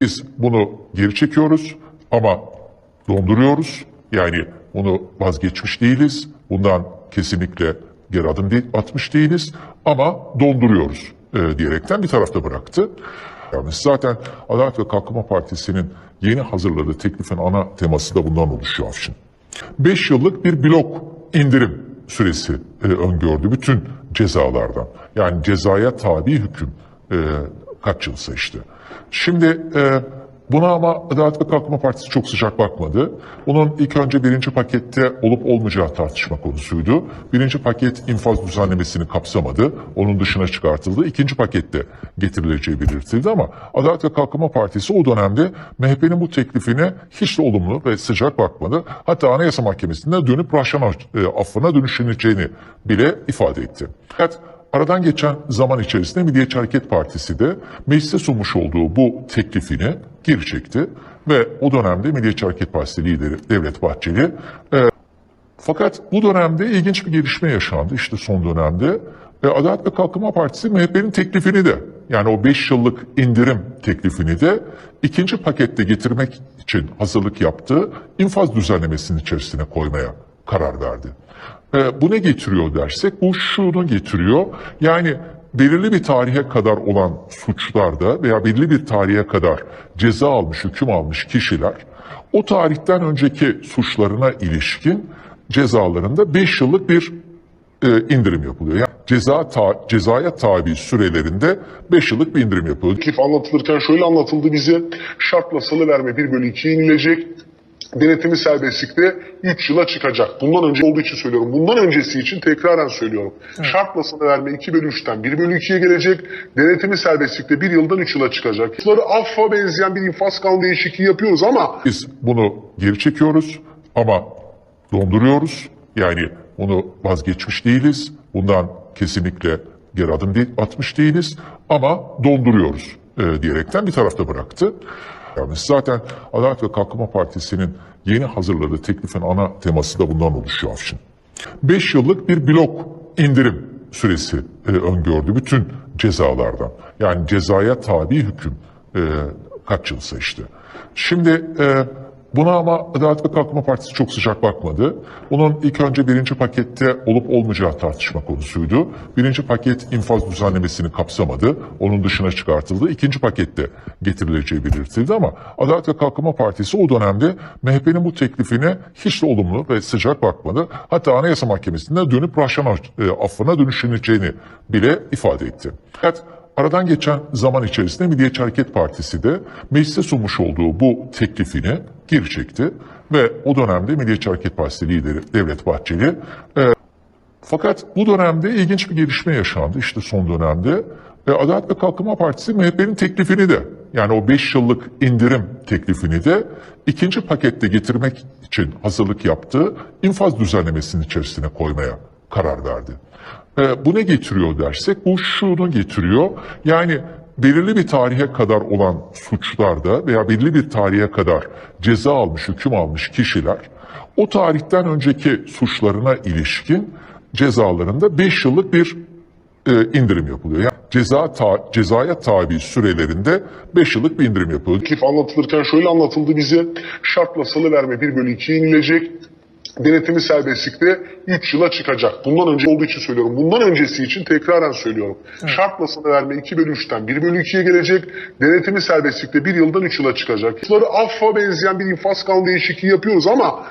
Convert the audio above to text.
Biz bunu geri çekiyoruz ama donduruyoruz. Yani bunu vazgeçmiş değiliz. Bundan kesinlikle geri adım atmış değiliz ama donduruyoruz e, diyerekten bir tarafta bıraktı. Yani zaten Adalet ve Kalkınma Partisi'nin yeni hazırladığı teklifin ana teması da bundan oluşuyor Afşin. 5 yıllık bir blok indirim süresi e, öngördü bütün cezalardan. Yani cezaya tabi hüküm e, kaç yılsa işte. Şimdi e, buna ama Adalet ve Kalkınma Partisi çok sıcak bakmadı. Bunun ilk önce birinci pakette olup olmayacağı tartışma konusuydu. Birinci paket infaz düzenlemesini kapsamadı. Onun dışına çıkartıldı. İkinci pakette getirileceği belirtildi ama Adalet ve Kalkınma Partisi o dönemde MHP'nin bu teklifine hiç de olumlu ve sıcak bakmadı. Hatta Anayasa Mahkemesi'nde dönüp Rahşan e, affına dönüşüleceğini bile ifade etti. Evet, Aradan geçen zaman içerisinde Milliyetçi Hareket Partisi de meclise sunmuş olduğu bu teklifini geri çekti. Ve o dönemde Milliyetçi Hareket Partisi lideri Devlet Bahçeli e, fakat bu dönemde ilginç bir gelişme yaşandı işte son dönemde. E, Adalet ve Kalkınma Partisi MHP'nin teklifini de yani o 5 yıllık indirim teklifini de ikinci pakette getirmek için hazırlık yaptığı infaz düzenlemesinin içerisine koymaya karar verdi. E, bu ne getiriyor dersek bu şunu getiriyor. Yani belirli bir tarihe kadar olan suçlarda veya belirli bir tarihe kadar ceza almış, hüküm almış kişiler o tarihten önceki suçlarına ilişkin cezalarında 5 yıllık bir e, indirim yapılıyor. Yani ceza ta- cezaya tabi sürelerinde 5 yıllık bir indirim yapılıyor. teklif anlatılırken şöyle anlatıldı bize. Şartla salıverme 1 bölü 2'ye inilecek. Denetimi serbestlikte 3 yıla çıkacak. Bundan önce olduğu için söylüyorum. Bundan öncesi için tekraren söylüyorum. Şartla salıverme 2 bölü 3'ten 1 bölü 2'ye gelecek. Denetimi serbestlikte 1 yıldan 3 yıla çıkacak. Bunları affa benzeyen bir infaz kanunu değişikliği yapıyoruz ama Biz bunu geri çekiyoruz ama donduruyoruz. Yani bunu vazgeçmiş değiliz. Bundan kesinlikle geri adım atmış değiliz ama donduruyoruz e, diyerekten bir tarafta bıraktı. Yani zaten Adalet ve Kalkınma Partisi'nin yeni hazırladığı teklifin ana teması da bundan oluşuyor Afşin. 5 yıllık bir blok indirim süresi e, öngördü bütün cezalardan. Yani cezaya tabi hüküm e, kaç yılsa işte. Şimdi e, buna ama Adalet ve Kalkınma Partisi çok sıcak bakmadı. Bunun ilk önce birinci pakette olup olmayacağı tartışma konusuydu. Birinci paket infaz düzenlemesini kapsamadı. Onun dışına çıkartıldı. İkinci pakette getirileceği belirtildi ama Adalet ve Kalkınma Partisi o dönemde MHP'nin bu teklifine hiç de olumlu ve sıcak bakmadı. Hatta Anayasa Mahkemesi'nde dönüp Rahşan e, affına dönüşüleceğini bile ifade etti. Evet, Aradan geçen zaman içerisinde Milliyetçi Hareket Partisi de meclise sunmuş olduğu bu teklifini geri çekti. Ve o dönemde Milliyetçi Hareket Partisi lideri Devlet Bahçeli e, fakat bu dönemde ilginç bir gelişme yaşandı işte son dönemde. E, Adalet ve Kalkınma Partisi MHP'nin teklifini de yani o 5 yıllık indirim teklifini de ikinci pakette getirmek için hazırlık yaptığı infaz düzenlemesinin içerisine koymaya karar verdi. E, bu ne getiriyor dersek bu şunu getiriyor. Yani belirli bir tarihe kadar olan suçlarda veya belirli bir tarihe kadar ceza almış, hüküm almış kişiler o tarihten önceki suçlarına ilişkin cezalarında 5 yıllık bir e, indirim yapılıyor. Yani ceza ta- cezaya tabi sürelerinde 5 yıllık bir indirim yapılıyor. teklif anlatılırken şöyle anlatıldı bize. Şartla salıverme 1 bölü 2'ye inilecek. Denetimi serbestlikte 3 yıla çıkacak. Bundan önce olduğu için söylüyorum. Bundan öncesi için tekraren söylüyorum. Şartla salıverme 2 bölü 3'ten 1 bölü 2'ye gelecek. Denetimi serbestlikte 1 yıldan 3 yıla çıkacak. Bunları affa benzeyen bir infaz kanunu değişikliği yapıyoruz ama